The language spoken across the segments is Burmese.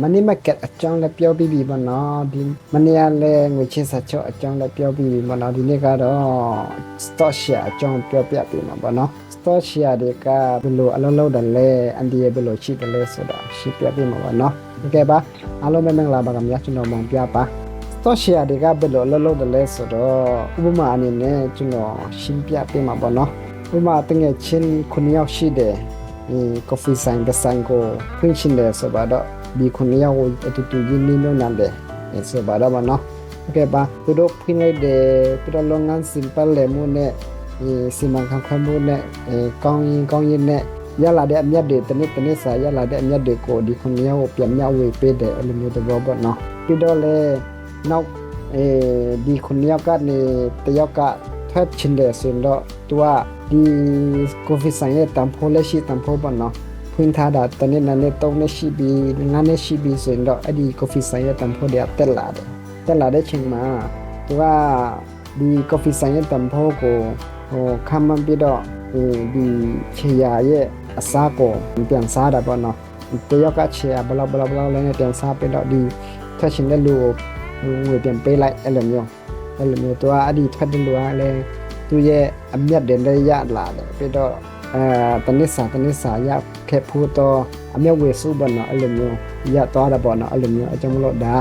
မနီမကက်အကြောင်းလည်းပြောပြီးပြီပေါ့နော်ဒီမနေ့ကလည်းငွေချင်းစာချုပ်အကြောင်းလည်းပြောပြီးပြီပေါ့နော်ဒီနေ့ကတော့ stock share အကြောင်းပြောပြပေးမှာပေါ့နော် stock share တွေကဘယ်လိုအလုံးလုံးတယ်လဲအန်ဒီရဲ့ဘယ်လိုရှိတယ်လဲဆိုတော့ရှင်းပြပေးမှာပေါ့နော်ဟုတ်ကဲ့ပါအားလုံးပဲမင်္ဂလာပါခင်ဗျာကျွန်တော်မောင်ပြပါ stock share တွေကဘယ်လိုအလုံးလုံးတယ်လဲဆိုတော့ဥပမာအနေနဲ့ကျွန်တော်ရှင်းပြပေးမှာပေါ့နော်ဥပမာတငယ်ချင်း9ယောက်ရှိတယ်ဒီ coffee sign တဲ့ sign ကိုဖွင့်ရှင်တယ်ဆိုတော့ ဒီ9ယောက်ကိုအတူတူရင်းနှီးမြှုပ်နှံတယ်ဆိုပါတော့မနော်โอเคပါသူတို့ဖွင့်လိုက်တယ်သူတို့လုပ်ငန်း simple လေမှုနဲ့ဒီစီမံခန့်ခွဲမှုနဲ့အဲကောင်းရင်ကောင်းရင်နဲ့ရလာတဲ့အမြတ်တွေတစ်နေ့တစ်နေ့စာရလာတဲ့အမြတ်တွေကိုဒီ9ယောက်ကိုပြန်မြောက်ဝေပေးတယ်အဲ့လိုမျိုးသဘောပေါ့နော်ပြီးတော့လေနောက်အဲဒီ9ယောက်ကနေတယောက်ကထွက်ချင်တယ်ဆိုရင်တော့သူကဒီကိုဖီဆိုင်ရဲ့တန်ဖိုးလက်ရှိတန်ဖိုးပေါ့နော် ဖွင့်ထားတာတနေ့နဲ့နေ့သုံးနေ့ရှိပြီငါးနေ့ရှိပြီဆိုရင်တော့အဲ့ဒီ coffee ဆိုင်ရဲ့တန်ဖိုးတွေကတက်လာတယ်တက်လာတဲ့ချိန်မှာသူကဒီ coffee ဆိုင်ရဲ့တန်ဖိုးကိုဟိုခံမှန်းပြီးတော့ဒီချေရရဲ့အစားကိုပြန်စားတာပေါ့နော်တယောက်ကချေရဘလောက်ဘလောက်ဘလောက်လည်းပြန်စားပြီးတော့ဒီထွက်ရှင်တဲ့လူကိုငွေပြန်ပေးလိုက်အဲ့လိုမျိုးအဲ့လိုမျိုးသူကအဲ့ဒီထွက်တဲ့လူကလည်းသူ့ရဲ့အမျက်တွေလည်းရလာတယ်ပြီးတော့ အဲတနစ်စာတနစ်စာရခဲ့ဖို့တော့အမြောက်ဝေစုဘနော်အဲ့လိုမျိုးရသွားတာပေါ့နော်အဲ့လိုမျိုးအကြောင်းမလို့ဒါ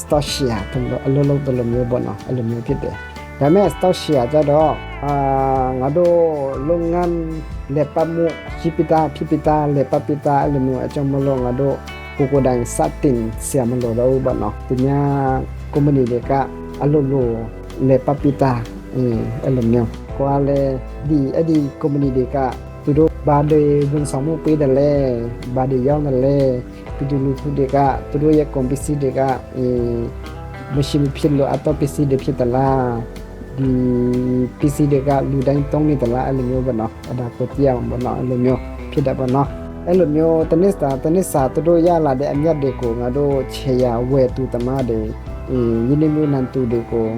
stock share တုံးတော့အလုံးလုံးတလိုမျိုးပေါ့နော်အဲ့လိုမျိုးဖြစ်တယ်ဒါပေမဲ့ stock share ကြတော့အာငါတို့လုပ်ငန်းလက်ပတ်မှုရှိပတာဖြစ်ပတာလက်ပတ်ပတာအဲ့လိုမျိုးအကြောင်းမလို့ငါတို့ကိုကိုတိုင်စတင်ဆရာမလို့တော့ပေါ့နော်ဒီညာကုမ္ပဏီတွေကအလုံးလုံးလက်ပတ်ပတာအင်းအဲ့လိုမျိုး ကိုကလည်းဒီအဲ့ဒီကုမ္ပဏီတွေကသူတို့ဘာတွေဝန်ဆောင်မှုပေးတယ်လဲဘာတွေရောက်တယ်လဲပြည်သူလူထုတွေကသူတို့ရဲ့ company တွေကအဲမရှိမဖြစ်လို့အတော့ PC တွေဖြစ်သလားဒီ PC တွေကလူတိုင်းသုံးနေသလားအဲ့လိုမျိုးပေါ့နော်အဲ့ဒါကိုကြည့်အောင်ပေါ့နော်အဲ့လိုမျိုးဖြစ်တယ်ပေါ့နော်အဲ့လိုမျိုးတနစ်စာတနစ်စာသူတို့ရလာတဲ့အမြတ်တွေကိုငါတို့ခြေရဝဲသူတမတွေအင်းယင်းနေမျိုးနန်သူတွေကို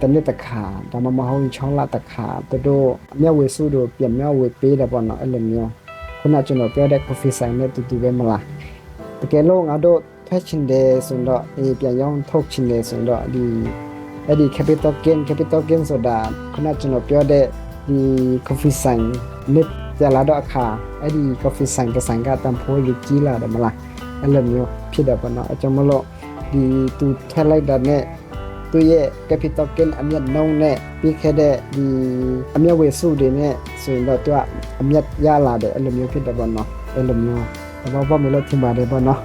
တနေ့တစ်ခါဒါမှမဟုတ်6လတစ်ခါသူတို့အမျက်ဝေစုတို့ပြန်မျက်ဝေပေးတယ်ပေါ့နော်အဲ့လိုမျိုးခုနကျွန်တော်ပြောတဲ့ coffee ဆိုင်နဲ့တူတူပဲမလားတကယ်လို့ငါတို့ထွက်ချင်တယ်ဆိုတော့အေးပြန်ရောင်းထုတ်ချင်တယ်ဆိုတော့ဒီအဲ့ဒီ capital gain capital gain ဆိုတာခုနကျွန်တော်ပြောတဲ့ဒီ coffee ဆိုင်နဲ့ကြလာတော့အခါအဲ့ဒီ coffee ဆိုင်တစ်ဆိုင်ကတန်ဖိုးကြီးကြီးလာတယ်မလားအဲ့လိုမျိုးဖြစ်တယ်ပေါ့နော်အကြောင်းမလို့ဒီသူထက်လိုက်တာနဲ့ သူ့ရဲ့ capital gain အမြတ်နှုန်းနဲ့ပြီးခဲ့တဲ့ဒီအမြတ်ဝယ်စုတွေနဲ့ဆိုရင်တော့သူကအမြတ်ရလာတယ်အဲ့လိုမျိုးဖြစ်တယ်ပေါ့နော်အဲ့လိုမျိုးတော့ဘာမလို့ထင်ပါတယ်ပေါ့နော်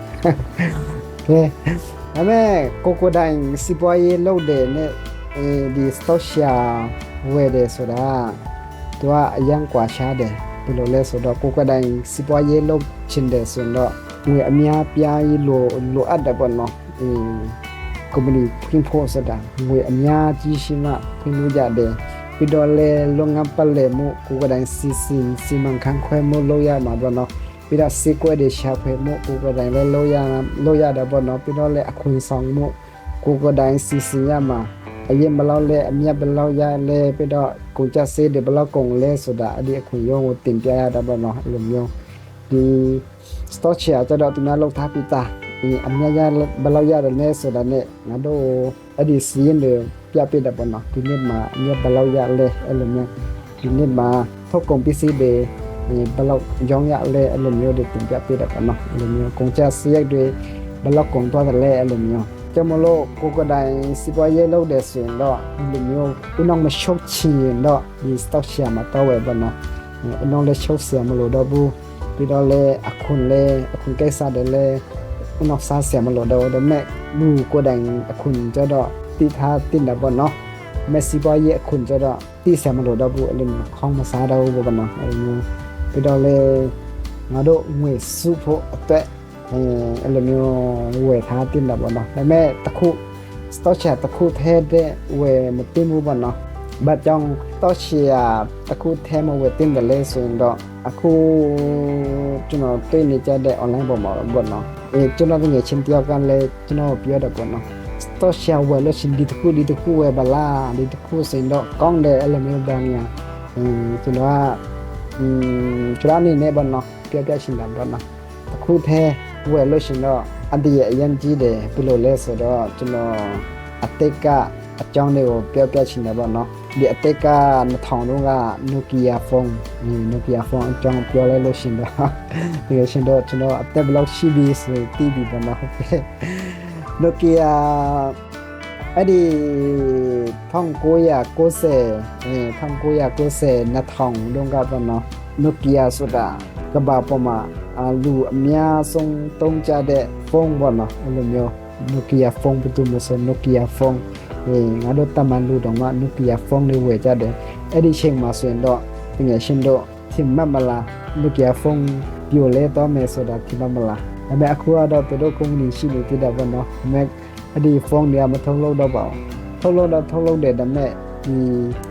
ကဲဒါပေမဲ့ကိုကိုတိုင်းစီပွားရေးလုပ်တယ်နဲ့ဒီ stock share ဝယ်တယ်ဆိုတာသူကအရန်ကွာရှားတယ်ဘယ်လိုလဲဆိုတော့ကိုကိုတိုင်းစီပွားရေးလုပ်ချင်တယ်ဆိုတော့ငွေအများပြားလိုလိုအပ်တယ်ပေါ့နော်အင်း ကုမ္ပဏီဖွင့်ဖို့ဆိုတာငွေအများကြီးရှိမှဖွင့်လို့ရတယ်ပြီးတော့လေလုပ်ငန်းပတ်လည်မှုကိုယ်ကတိုင်းစီစီစီမံခန့်ခွဲမှုလုပ်ရမှာပေါ့နော်ပြီးတော့စေကွက်တွေရှာဖွေမှုကိုယ်ကတိုင်းလည်းလုပ်ရလုပ်ရတယ်ပေါ့နော်ပြီးတော့လေအခွင့်ဆောင်မှုကိုယ်ကတိုင်းစီစီရမှာအရင်ဘလောက်လဲအမြတ်ဘလောက်ရလဲပြီးတော့ကိုကြစေးတွေဘလောက်ကုန်လဲဆိုတာအဲ့ဒီအခွင့်အရေးကိုတင်ပြရတာပေါ့နော်အဲ့လိုမျိုးဒီ stock share ကြတော့သူများလောက်ထားပြီးသားဒီ အမြတ်ရဘယ်လောက်ရတယ်လဲဆိုတာနဲ့ငါတို့အဲ့ဒီစီးရင်တွေပြပြတယ်ပေါ့နော်ဒီနေ့မှာအမြတ်ဘယ်လောက်ရလဲအဲ့လိုမျိုးဒီနေ့မှာထုတ်ကုန်ပစ္စည်းတွေဒီဘယ်လောက်ရောင်းရလဲအဲ့လိုမျိုးတွေတင်ပြပြတယ်ပေါ့နော်အဲ့လိုမျိုးကုန်ကြစရိတ်တွေဘယ်လောက်ကုန်သွားတယ်လဲအဲ့လိုမျိုးကျမလို့ကိုကတိုင်စီပွားရေးလုပ်တယ်ဆိုရင်တော့ဒီလိုမျိုးဦးနောင်မရှုပ်ချင်တော့ဒီ stock share မှာတော့ဝယ်ပေါ့နော်အနောင်လည်းရှုပ်เสียမလို့တော့ဘူးပြီးတော့လည်းအခုလည်းအခုကိစ္စတွေလည်း နောက်စားဆရာမလို့တော့ဒါမဲ့လူကိုယ်တိုင်အခုကျတော့တိထားတင်တာပေါ့နော်မက်ဆီပွားရဲ့အခုကျတော့တိဆရာမလို့တော့ဘူးအဲ့လိုခေါင်းမစားတော့ဘူးပေါ့နော်အဲ့လိုပြီးတော့လေငါတို့ငွေစုဖို့အတွက်အဲအဲ့လိုမျိုးဝယ်ထားတင်တာပေါ့နော်ဒါမဲ့တခု stock share တခုထဲတဲ့ဝယ်မတင်ဘူးပေါ့နော်ဘာကြောင့် stock share တခုထဲမှာဝယ်တင်တယ်လဲဆိုရင်တော့အခုကျွန်တော်တွေ့နေကြတဲ့ online ပေါ်မှာပေါ့နော် အဲကျွန်တော်ငယ်ချင်းတယောက်ကလည်းကျွန်တော်ပြောတယ်ပေါ့နော် stock share ဝယ်လို့ရှင်ဒီတစ်ခုဒီတစ်ခုဝယ်ပါလားဒီတစ်ခုစင်တော့ကောင်းတယ်အဲ့လိုမျိုးပေါ့ညာအင်းကျွန်တော်ကအင်းကျွန်တော်အနေနဲ့ပေါ့နော်ပြောပြရှင်တာပေါ့နော်တစ်ခုတည်းဝယ်လို့ရှင်တော့အန်တီရဲ့အရင်ကြီးတယ်ဘယ်လိုလဲဆိုတော့ကျွန်တော်အတိတ်ကအကြောင်းတွေကိုပြောပြချင်တယ်ပေါ့နော် ဒီအတိတ်က2000တုန်းက Nokia phone ဒီ Nokia phone အကြောင်းပြောလိုက်လို့ရှရင်တော့ဒီကရှင်တော့ကျွန်တော်အသက်ဘယ်လောက်ရှိပြီဆိုတည်ပြီပေါ့နော်ဟုတ်ကဲ့ Nokia အဲ့ဒီ1990အဲ1990 2000တုန်းကပေါ့နော် Nokia ဆိုတာကမ္ဘာပေါ်မှာအလူအများဆုံးသုံးကြတဲ့ဖုန်းပေါ့နော်အဲ့လိုမျိုး Nokia phone ဘယ်သူမဆို Nokia phone အေးငါတို့တမန်လူတော့မှ Nokia phone လေးဝယ်ကြတယ်အဲ့ဒီချိန်မှာဆိုရင်တော့ငယ်ရှင်တို့သင်မှတ်မလား Nokia phone ပြိုလဲတော့မယ်ဆိုတာသင်မှတ်မလားဒါပေမဲ့အခုကတော့သူတို့ကုမ္ပဏီရှိနေတည်တာပေါ့နော်ဒါပေမဲ့အဲ့ဒီဖုန်းတွေကမထုံးလို့တော့ပါဘူးထုတ်လို့တော့ထုတ်လို့တယ်ဒါပေမဲ့ဒီ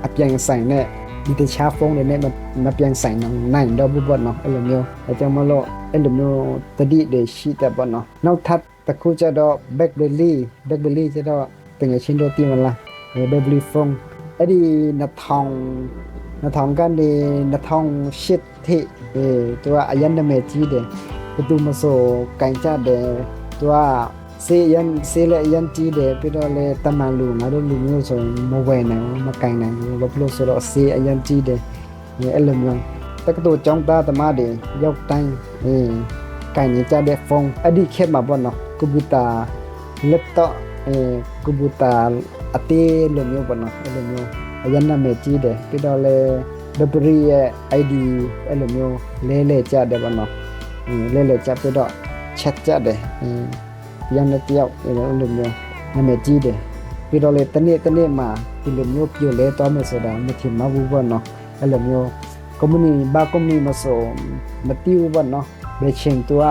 အပြန်ဆိုင်နဲ့ဒီတခြားဖုန်းတွေနဲ့မပြန်ဆိုင်နိုင်တော့ဘူးပေါ့နော်အဲ့လိုမျိုးအဲကြောင့်မလို့အဲ့လိုမျိုးတတိတွေရှိတဲ့ပေါ့နော်နောက်ထပ်တစ်ခုကျတော့ BlackBerry BlackBerry ကျတော့ တကယ်ချင်းတော့ပြင်မလား BlackBerry phone အဲ့ဒီ2000 2000ကနေ2008ထိအဲသူကအရင်နာမည်ကြီးတယ်ဘယ်သူမဆိုကင်ကြတယ်သူကစေးရန်စေးလည်းရန်ကြီးတယ်ပြီးတော့လေတမန်လူငါတို့လူမျိုးဆိုရင်မဝယ်နိုင်ဘူးမကင်နိုင်ဘူးဘာဖြစ်လို့ဆိုတော့စေးအရန်ကြီးတယ်အဲ့လိုမျိုးတက္ကသိုလ်ကျောင်းသားသမားတွေရောက်တိုင်းအဲကင်နေကြတဲ့ဖုန်းအဲ့ဒီခေတ်မှာပေါ့နော်ကွန်ပျူတာ laptop အဲ ကွန်ပျူတာအသေးလိုမျိုးပေါ့နော်အဲ့လိုမျိုးအရင်နာမည်ကြီးတယ်ပြီးတော့လေ battery ရဲ့ ID အဲ့လိုမျိုးလဲလဲကြတယ်ပေါ့နော်လဲလဲကြပြီးတော့ chat ကြတယ်ရန်တဲ့တယောက်အဲ့လိုမျိုးနာမည်ကြီးတယ်ပြီးတော့လေတနေ့တနေ့မှာဒီလိုမျိုးပြိုလဲတော့မယ်ဆိုတာမထင်မှဘူးပေါ့နော်အဲ့လိုမျိုး company ဘာ company မဆိုမတိဘူးပေါ့နော်ဘယ်ချိန်သူက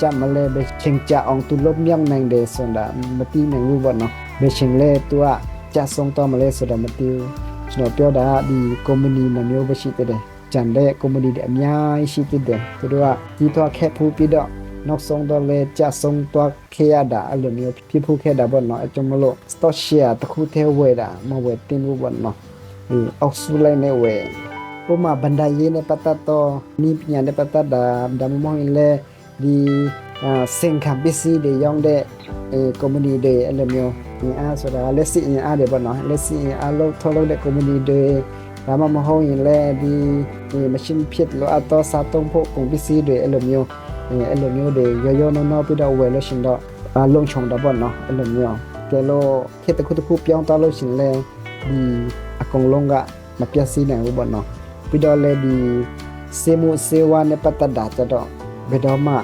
ကြမလဲဘယ်ချိန်ကြအောင်သူလဘမြောက်နိုင်တယ်ဆိုတာမတိနိုင်ဘူးပေါ့နော် ဘယ်ချိန်လဲသူကကြဆုံးတော့မလဲဆိုတာမတိဘူးကျွန်တော်ပြောတာဒီ company နှမျိုးပဲရှိတဲ့ကြံတဲ့ company တွေအများကြီးရှိတဲ့သူတို့ကဒီတော့ခက်ဖူးပြီးတော့နောက်ဆုံးတော့လေကြဆုံးတော့ခေရတာအဲ့လိုမျိုးဖြစ်ဖို့ခဲ့တာပေါ့နော်အကျမလို့ stock share တစ်ခုတည်းဝယ်တာမဝယ်တင်ဘူးပေါ့နော်ဒီအောက်ဆူလိုက်နေဝယ်ဥမာဘန္ဒာရေးနဲ့ပတ်သက်တော့နီးပညာနဲ့ပတ်သက်တာဒါမှမဟုတ်ရင်လေဒီစင်ခံပစ္စည်းတွေရောင်းတဲ့အဲ company တွေအဲ့လိုမျိုးဒီအားဆိုတာလက်စီအင်အားတွေပေါ့နော်လက်စီအင်အားလို့ထုတ်လုပ်တဲ့ company တွေဒါမှမဟုတ်ရင်လေဒီဒီ machine ဖြစ်လို့အတော့စားသုံးဖို့ကုန်ပစ္စည်းတွေအဲ့လိုမျိုးအဲ့လိုမျိုးတွေရောရောနော်နော်ပြီးတော့ဝယ်လို့ရှင်တော့အလုံးချုံတော့ပေါ့နော်အဲ့လိုမျိုးကဲလို့ခေတ်တစ်ခုတစ်ခုပြောင်းသွားလို့ရှင်လေဒီအကုန်လုံးကမပြတ်စည်းနိုင်ဘူးပေါ့နော်ပြီးတော့လေဒီစေမှုစေဝါနဲ့ပတ်သက်တာကြတော့ဘယ်တော့မှ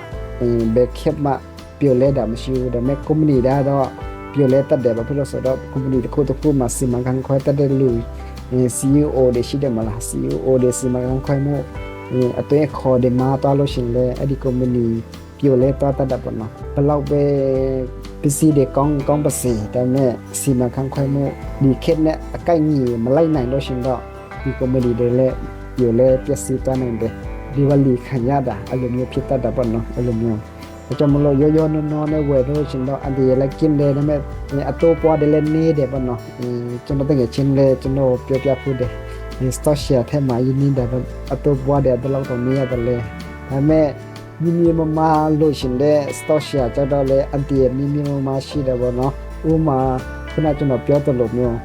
ဘယ်ခေတ်မှပြိုလဲတာမရှိဘူးဒါပေမဲ့ company ဒါတော့ ပြိုလဲတတ်တယ်ဘာဖြစ်လို့ဆိုတော့ company တစ်ခုတစ်ခုမှာစီမံခန့်ခွဲတတ်တဲ့လူ CEO တွေရှိတယ်မလား CEO တွေစီမံခန့်ခွဲမှုအတွေ့အခေါ်တွေမှာသွားလို့ရှင်လေအဲ့ဒီ company ပြိုလဲသွားတတ်တာပေါ့နော်ဘလောက်ပဲပစ္စည်းတွေကောင်းကောင်းပါစေဒါပေမဲ့စီမံခန့်ခွဲမှုဒီခေတ်နဲ့အကိုက်ညီမလိုက်နိုင်လို့ရှင်တော့ဒီ company တွေလည်းပြိုလဲပျက်စီးသွားနိုင်တယ်ဒီဝလီခံရတာအဲ့လိုမျိုးဖြစ်တတ်တာပေါ့နော်အဲ့လိုမျိုး အကြောင်းမလို့ရောရောနော်နော်နဲ့ဝယ်လို့ရှင်တော့အန်ဒီလည်းกินတယ်ဒါပေမဲ့အတော့ပွားတယ်လည်းနေတယ်ပေါ့နော်ကျွန်တော်တကယ်ချင်းလေကျွန်တော်ပြောပြဖို့တယ်ဒီ stock share ထဲမှာယင်းနေတာအတော့ပွားတယ်တော့တော့နေရတယ်လေဒါပေမဲ့မိမိမမလို့ရှင်တဲ့ stock share ကြတော့လေအန်တီမိမိမမရှိတယ်ပေါ့နော်ဥမာခုနကျွန်တော်ပြောသလိုမျိုး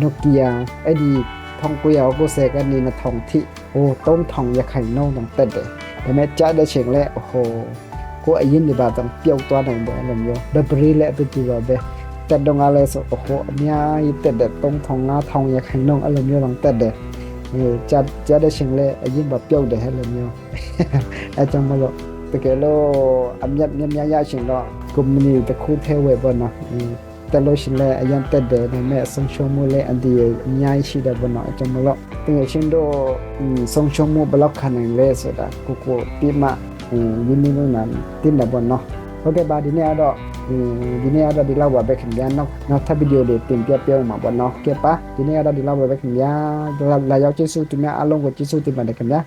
Nokia အဲ့ဒီ1990ကနေ2000ထိဟို3000ရခိုင်နှုန်းတောင်တက်တယ်ဒါပေမဲ့ကြားတဲ့ချိန်လဲဟို ကိုအရင်ဒီပါတော့ပျောက်သွားနိုင်တယ်အဲ့လိုမျိုးဘဘရီလည်းအတူတူပါပဲတက်တော့ငါလဲဆိုဟိုအများကြီးတက်တယ်3000 5000ရခိုင်နှုန်းအဲ့လိုမျိုးတောင်တက်တယ်အဲကြားကြားတဲ့ချိန်လဲအရင်ပါပျောက်တယ်အဲ့လိုမျိုးအဲကြောင့်မလို့တကယ်လို့အမြတ်များများရရှင်တော့ company တစ်ခုထဲဝယ်ပေါ့နော်တက်လို့ရှိလဲအရင်တက်တယ်ဒါပေမဲ့ဆုံးရှုံးမှုလည်းအန်တီအများကြီးရှိတယ်ပေါ့နော်အကြောင်းမလို့တကယ်ရှင်တို့ဆုံးရှုံးမှုဘယ်လောက်ခံနိုင်လဲဆိုတာကိုကိုပြီးမှ ရင်းနှီးလို့နာတင်တယ်ပေါ့နော်ဟုတ်ကဲ့ပါဒီနေ့ကတော့ဒီနေ့ကတော့ဒီလောက်ပါပဲခင်ဗျာနောက်နောက်ထပ်ဗီဒီယိုတွေတင်ပြပြမှာပေါ့နော်ကဲပါဒီနေ့ကတော့ဒီလောက်ပါပဲခင်ဗျာလာရောက်ကြည့်စုသူများအားလုံးကိုကြည့်စုတင်ပါတယ်ခင်ဗျာ